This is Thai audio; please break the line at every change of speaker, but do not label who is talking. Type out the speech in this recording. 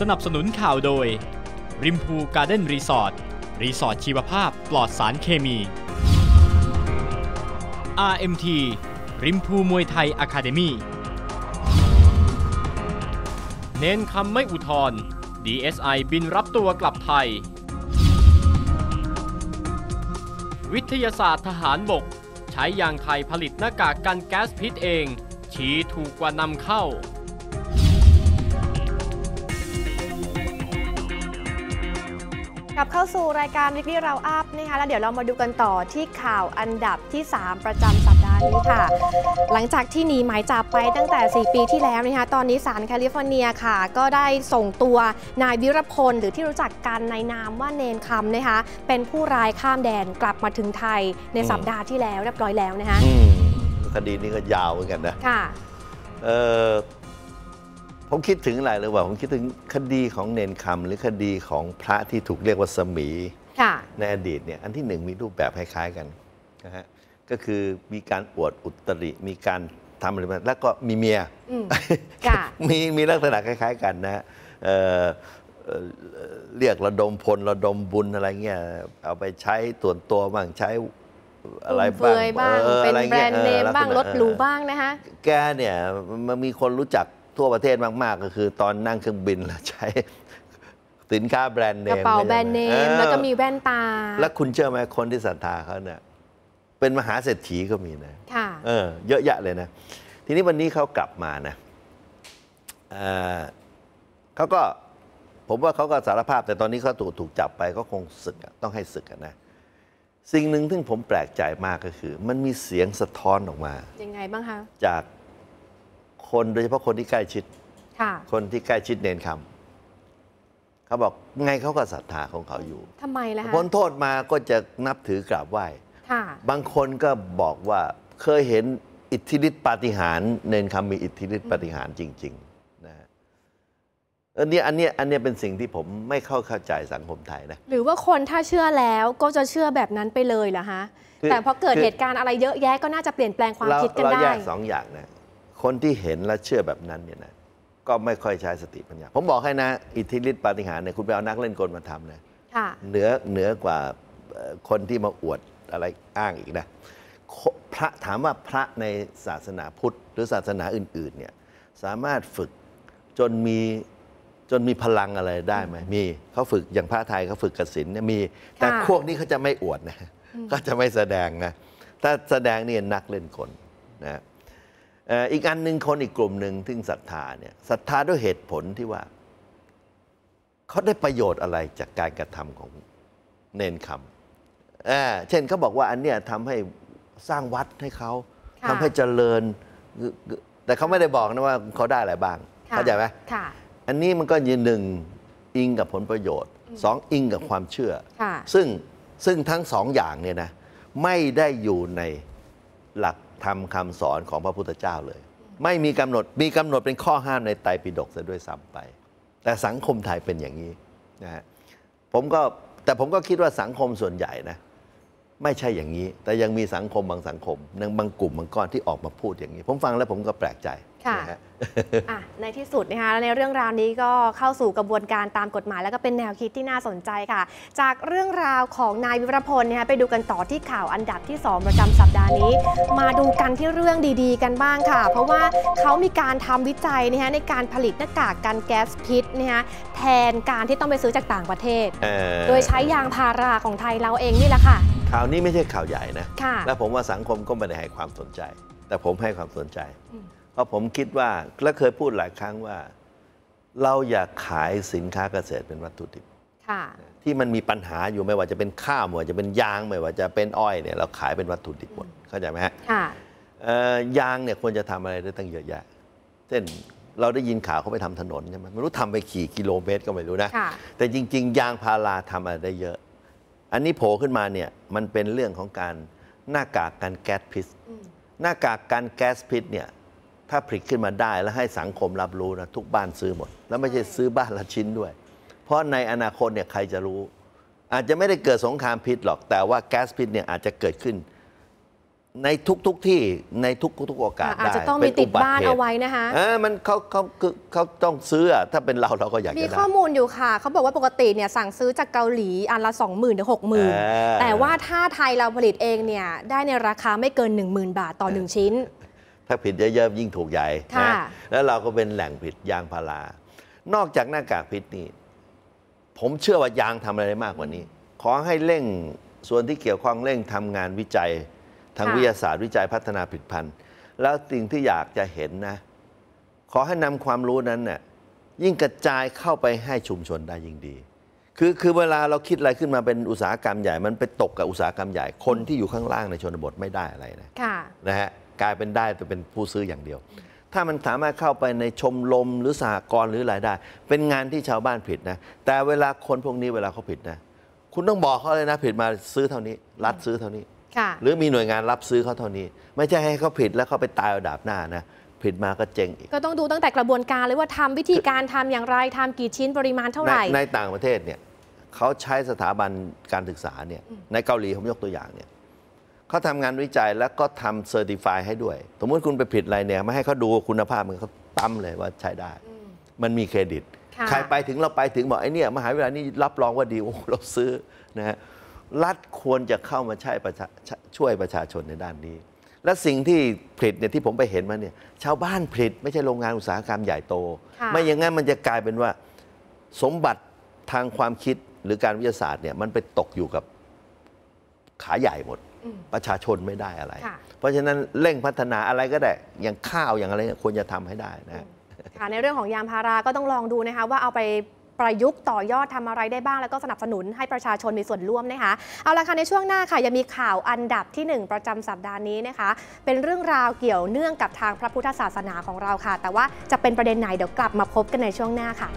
สนับสนุนข่าวโดย ริมพูการ์เด้นรีสอร์ทรีสอร์ทชีวภาพปลอดสารเคมี RMT ริมพูมวยไทยอะคาเดมี่เน้นคำไม่อุทธร DSI บินรับตัวกลับไทย วิทยาศาสตร์ทหารบก ใช้ยางไทยผลิตหน้ากากกันแก๊สพิษเอง ชี้ถูกกว่านำเข้า
กลับเข้าสู่รายการวิกฤตเราอัพนะคะแล้วเดี๋ยวเรามาดูกันต่อที่ข่าวอันดับที่ 3 ประจำสัปดาห์นี้ค่ะ หลังจากที่หนีหมายจับไปตั้งแต่ 4 ปีที่แล้วนะคะตอนนี้ศาลแคลิฟอร์เนียค่ะ ก็ได้ส่งตัวนายวิรพล หรือที่รู้จักกันในนามว่าเนนคำนะคะเป็นผู้ร้ายข้ามแดนกลับมาถึงไทยในสัปดาห์ที่แล้วเรียบร้อยแล้วนะคะ
อืมคดีนี้ก็ยาวเหมือนกันนะ
ค่ะ
เออ ผมคิดถึงอะไรหรือเปล่า ผมคิดถึงคดีของเนนคำหรือคดีของพระที่ถูกเรียกว่าสมี
ค่ะ
ในอดีตเนี่ยอันที่หนึ่งมีรูปแบบคล้ายๆกันนะฮะก็คือมีการอวดอุตริ มีการทำอะไรมาแล้วก็มีเมีย
อืมค่ะ
มีมีลักษณะคล้าย ๆ กันนะฮะเอ่อเอ่อเรียกระดมพลระดมบุญอะไรเงี้ยเอาไปใช้ส่วนตัวบ้างใช้อะไร
ฟุ่ม
บ้าง
เฟือยบ้าง
ออ
เป็น
อะไร
แบร
งี้ย
นด์เนม
ออ
บ้าง
ลั
ร
ก
ถ
ษณะ
หรู
เออ
บ้างนะคะ
แกเนี่ยมันมีคนรู้จัก ทั่วประเทศมาก ๆ ก็คือตอนนั่งเครื่องบินแล้วใช้สินค้าแบรนด์เน
ก
ม
ระเป๋าแบรนด์เนม
ออ
แล้วก็มีแว่นตา
แล้วคุณเชื่อไหมคนที่ศรัทธาเขาเนี่ยเป็นมหาเศรษฐีก็มีนะ
ค่ะ
เออ เยอะแยะเลยนะ ทีนี้วันนี้เขากลับมานะเอ่อเขาก็ผมว่าเขาก็สารภาพแต่ตอนนี้เขาถูกถูกจับไปก็คงศึกอะต้องให้ศึกอะนะสิ่งหนึ่งที่ผมแปลกใจมากก็คือ มันมีเสียงสะท้อนออกมา
ยังไงบ้างคะ
จาก คนโดยเฉพาะคนที่ใกล้ชิด
ค่ะ
คนที่ใกล้ชิดเนนคำเขาบอกไงเขาก็ศรัทธาของเขาอยู่
ทำไมล่ะคะ
พ้นโทษมาก็จะนับถือกราบไหว้
ค่ะ
บางคนก็บอกว่าเคยเห็นอิทธิฤทธิปาฏิหาริย์เนนคำมีอิทธิฤทธิปาฏิหาริย์จริงๆนะฮะอันเนี้ยอันเนี้ยอันเนี้ยเป็นสิ่งที่ผมไม่เข้าเข้าใจสังคมไทยนะ
หรือว่าคนถ้าเชื่อแล้วก็จะเชื่อแบบนั้นไปเลยเหรอคะ
คือ
แต่พอเกิด
คือ
เหตุการณ์อะไรเยอะแยะก็น่าจะเปลี่ยนแปลงความ
เรา
คิดกัน
เรา
ได้
แยกสองอย่างนะ คนที่เห็นและเชื่อแบบนั้นเนี่ยนะก็ไม่ค่อยใช้สติปัญญา ผมบอกให้นะ อิทธิฤทธิปาฏิหาริย์เนี่ยคุณไปเอานักเล่นกลมาทำนะ
ค่ะ
เหนือเหนือกว่าเอ่อคนที่มาอวดอะไรอ้างอีกนะโคพระถามว่าพระในศาสนาพุทธ หรือศาสนาอื่น ๆ เนี่ยสามารถฝึกจนมีจนมีพลังอะไรได้ไหมมีเขาฝึกอย่างพระไทยเขาฝึกกสินเนี่ยมี แต่
ค่ะ
พวกนี้เขาจะไม่อวดนะก็จะไม่แสดงนะถ้าแสดงเนี่ยนักเล่นกลนะเอ่ออีกอันหนึ่งคนอีกกลุ่มหนึ่งที่ศรัทธาเนี่ยศรัทธาด้วยเหตุผลที่ว่า เขาได้ประโยชน์อะไรจากการกระทำของเนนคำเอ่อเช่นเขาบอกว่าอันเนี้ยทำให้สร้างวัดให้เขา
ค่ะ
ทำให้เจริญ แต่เขาไม่ได้บอกนะว่าเขาได้อะไรบ้าง
ค่ะ
เข้าใจไหม
ค่ะ
อันนี้มันก็ยืนหนึ่งอิงกับผลประโยชน์สองอิงกับความเชื่อ
ค่ะ
ซึ่งซึ่งทั้งสองอย่างเนี่ยนะไม่ได้อยู่ในหลัก ธรรมคำสอนของพระพุทธเจ้าเลย ไม่มีกำหนดมีกำหนดเป็นข้อห้ามในไตรปิฎกซะด้วยซ้ำไป แต่สังคมไทยเป็นอย่างนี้นะฮะผมก็แต่ผมก็คิดว่าสังคมส่วนใหญ่นะไม่ใช่อย่างนี้ แต่ยังมีสังคมบางสังคมบางกลุ่มบางก้อนที่ออกมาพูดอย่างนี้ ผมฟังแล้วผมก็แปลกใจ
ค่ะ
นะฮะ
อะในที่สุดนะคะในเรื่องราวนี้ก็เข้าสู่กระบวนการตามกฎหมาย แล้วก็เป็นแนวคิดที่น่าสนใจค่ะ จากเรื่องราวของนายวิรพลนะคะไปดูกันต่อที่ข่าวอันดับที่ 2 ประจำสัปดาห์นี้ มาดูกันที่เรื่องดีๆ กันบ้างค่ะ เพราะว่าเขามีการทำวิจัยนะคะในการผลิตหน้ากากกันแก๊สพิษนะคะแทนการที่ต้องไปซื้อจากต่างประเทศ
เอ่อ
โดยใช้ยางพาราของไทยเราเองนี่แหละค่ะ
ข่าวนี้ไม่ใช่ข่าวใหญ่นะ
ค่ะ
และผมว่าสังคมก็ไม่ได้ให้ความสนใจ แต่ผมให้ความสนใจ
อืม
เพ ราะผมคิดว่าและเคยพูดหลายครั้งว่า เราอยากขายสินค้าเกษตรเป็นวัตถุดิบ
ค่ะ
ที่มันมีปัญหาอยู่ไม่ว่าจะเป็นข้าวไม่ว่าจะเป็นยางไม่ว่าจะเป็นอ้อยเนี่ยเราขายเป็นวัตถุดิบหมดเข้าใจไหมฮะ
ค่ะ
เอ่อยางเนี่ยควรจะทำอะไรได้ตั้งเยอะแยะเช่นเราได้ยินข่าวเขาไปทำถนนใช่ไหมไม่รู้ทำไปกี่กิโลเมตรก็ไม่รู้นะ
ค่ะ
แต่จริง ๆ ยางพาราทำอะไรได้เยอะ อันนี้โผล่ขึ้นมาเนี่ยมันเป็นเรื่องของการหน้ากากกันแก๊สพิษ
อืม
หน้ากากกันแก๊สพิษเนี่ย ถ้าผลิตขึ้นมาได้แล้วให้สังคมรับรู้นะทุกบ้านซื้อหมด แล้วไม่ใช่ซื้อบ้านละชิ้นด้วย เพราะในอนาคตเนี่ยใครจะรู้ อาจจะไม่ได้เกิดสงครามพิษหรอก แต่ว่าแก๊สพิษเนี่ยอาจจะเกิดขึ้น ในทุกๆที่ในทุกๆโอกาส
อาจ
ได้
จะต้อง
เป็
มีติด
บั
บ้าน
หตุ
เอาไว้นะคะ
เออมันเขาเขาคือเขาต้องซื้ออะถ้าเป็นเราเราก็อยาก
มี
จะได้
ข้อมูลอยู่ค่ะเขาบอกว่าปกติเนี่ยสั่งซื้อจากเกาหลีอันละ20,000ถึง60,000
เออ
แต่ว่าถ้าไทยเราผลิตเองเนี่ยได้ในราคาไม่เกิน 10,000 บาทต่อ 1 ชิ้น
ถ้าผิดเยอะๆยิ่งถูกใหญ่
ค่ะ
นะแล้วเราก็เป็นแหล่งผลิตยางพารานอกจากหน้ากากพิษนี่ผมเชื่อว่ายางทำอะไรได้มากกว่านี้ ขอให้เร่งส่วนที่เกี่ยวข้องเร่งทำงานวิจัย ทาง
ค่ะ
วิทยาศาสตร์วิจัยพัฒนาผลิตภัณฑ์ แล้วสิ่งที่อยากจะเห็นนะ ขอให้นำความรู้นั้นเนี่ยยิ่งกระจายเข้าไปให้ชุมชนได้ยิ่งดี คือคือเวลาเราคิดอะไรขึ้นมาเป็นอุตสาหกรรมใหญ่ มันไปตกกับอุตสาหกรรมใหญ่คนที่อยู่ข้างล่างในชนบทไม่ได้อะไรนะ
ค่ะ
นะฮะ กลายเป็นได้แต่เป็นผู้ซื้ออย่างเดียว ถ้ามันสามารถเข้าไปในชมรมหรือสหกรณ์หรือรายได้ เป็นงานที่ชาวบ้านผิดนะ แต่เวลาคนพวกนี้เวลาเขาผิดนะ คุณต้องบอกเขาเลยนะผิดมาซื้อเท่านี้ รัดซื้อเท่านี้
ค่ะ
หรือมีหน่วยงานรับซื้อเขาเท่านี้ ไม่ใช่ให้เขาผิดแล้วเขาไปตายเอาดาบหน้านะผิดมาก็เจ๊งอีก
ก็ต้องดูตั้งแต่กระบวนการเลยว่าทำวิธีการทำอย่างไรทำกี่ชิ้นปริมาณเท่าไหร่
ในในต่างประเทศเนี่ยเขาใช้สถาบันการศึกษาเนี่ยในเกาหลีผมยกตัวอย่างเนี่ย เขาทำงานวิจัยแล้วก็ทำเซอร์ติฟายให้ด้วย สมมติคุณไปผิดอะไรเนี่ยไม่ให้เขาดูคุณภาพมันเขาตั้มเลยว่าใช้ได้ มันมีเครดิต
ค่ะ
ใครไปถึงเราไปถึงบอกไอ้เนี่ยมหาวิทยาลัยนี้รับรองว่าดีโอ้เราซื้อนะฮะรัฐควรจะเข้ามาใช้ประชาช่วยประชาชนในด้านนี้ และสิ่งที่ผลิตเนี่ยที่ผมไปเห็นมาเนี่ยชาวบ้านผลิตไม่ใช่โรงงานอุตสาหกรรมใหญ่โต
ค่ะ
ไม่อย่างนั้นมันจะกลายเป็นว่าสมบัติทางความคิดหรือการวิทยาศาสตร์เนี่ยมันไปตกอยู่กับขาใหญ่หมด
อืม
ประชาชนไม่ได้อะไร
ค่ะ
เพราะฉะนั้นเร่งพัฒนาอะไรก็ได้ อย่างข้าวอย่างอะไรเนี่ยควรจะทำให้ได้นะ
ค่ะในเรื่องของยางพาราก็ต้องลองดูนะคะว่าเอาไปประยุกต์ต่อยอดทำอะไรได้บ้าง แล้วก็สนับสนุนให้ประชาชนมีส่วนร่วมนะคะ เอาละค่ะ ในช่วงหน้าค่ะยังมีข่าวอันดับที่ 1 ประจำสัปดาห์นี้นะคะ เป็นเรื่องราวเกี่ยวเนื่องกับทางพระพุทธศาสนาของเราค่ะ แต่ว่าจะเป็นประเด็นไหนเดี๋ยวกลับมาพบกันในช่วงหน้าค่ะ